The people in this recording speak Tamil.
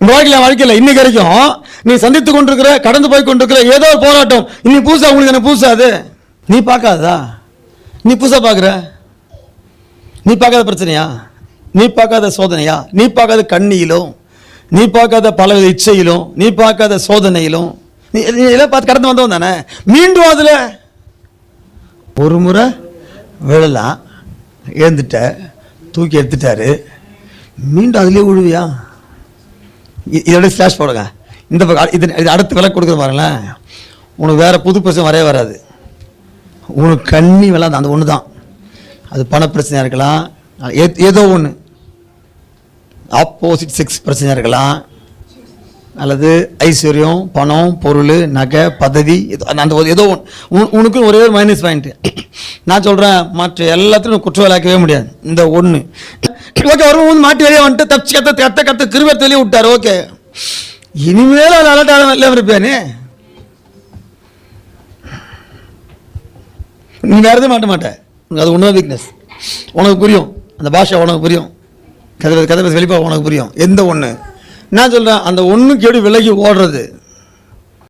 இந்த வாழ்க்கையில் வாழ்க்கையில் இன்னைக்கு வரைக்கும் நீ சந்தித்து கொண்டிருக்கிற கடந்து போய் கொண்டிருக்கிற ஏதோ ஒரு போராட்டம் இன்னி புதுசாக உங்களுக்கு என்ன புதுசா அது? நீ பார்க்காதா நீ புதுசாக பார்க்குற? நீ பார்க்காத பிரச்சனையா? நீ பார்க்காத சோதனையா? நீ பார்க்காத கண்ணியிலும் நீ பார்க்காத பலவித இச்சையிலும் நீ பார்க்காத சோதனையிலும் நீ எல்லாம் பார்த்து கடந்து வந்தவன் தானே? மீண்டும் அதில் ஒரு முறை விழலாம் எழுந்துட்ட தூக்கி எடுத்துட்டாரு. மீண்டும் அதுலேயே விழுவியா? இதோட ஸ்லாஷ் போடுங்க. இந்த பக்கம் இது இது அடுத்து விலை கொடுக்குற பாருங்களேன். உனக்கு வேறு புது பிரச்சனை வரவே வராது. உனக்கு கண்ணி விலை அந்த ஒன்று தான். அது பண பிரச்சனையாக இருக்கலாம் ஏதோ ஒன்று ஆப்போசிட் செக்ஸ் பிரச்சனையாக இருக்கலாம். அல்லது ஐஸ்வர்யம் பணம் பொருள் நகை பதவி ஏதோ அந்த ஏதோ ஒன்று உனக்கு ஒரே ஒரு மைனஸ் பாயிண்ட்டு நான் சொல்கிறேன் மற்ற எல்லாத்தையும் குற்றவாளியாக்கவே முடியாது. இந்த ஒன்று ஓகே வரும்போது வந்து மாட்டி வெளியே வந்துட்டு தப்பிச்சு கத்த கத்த கத்த கிருபத்தை தெளிவு விட்டார். ஓகே. இனிமேல் அவன் அலட்டாத இல்லாமல் இருப்பேனே நீ வேறு எதுவும் மாட்ட மாட்டேன் அது ஒன்று வீக்னஸ் உனக்கு புரியும். அந்த பாஷை உனக்கு புரியும். கதை கதை வெளிப்பாக உனக்கு புரியும். எந்த ஒன்று நான் சொல்கிறேன் அந்த ஒன்றுக்கு எப்படி விலகி ஓடுறது?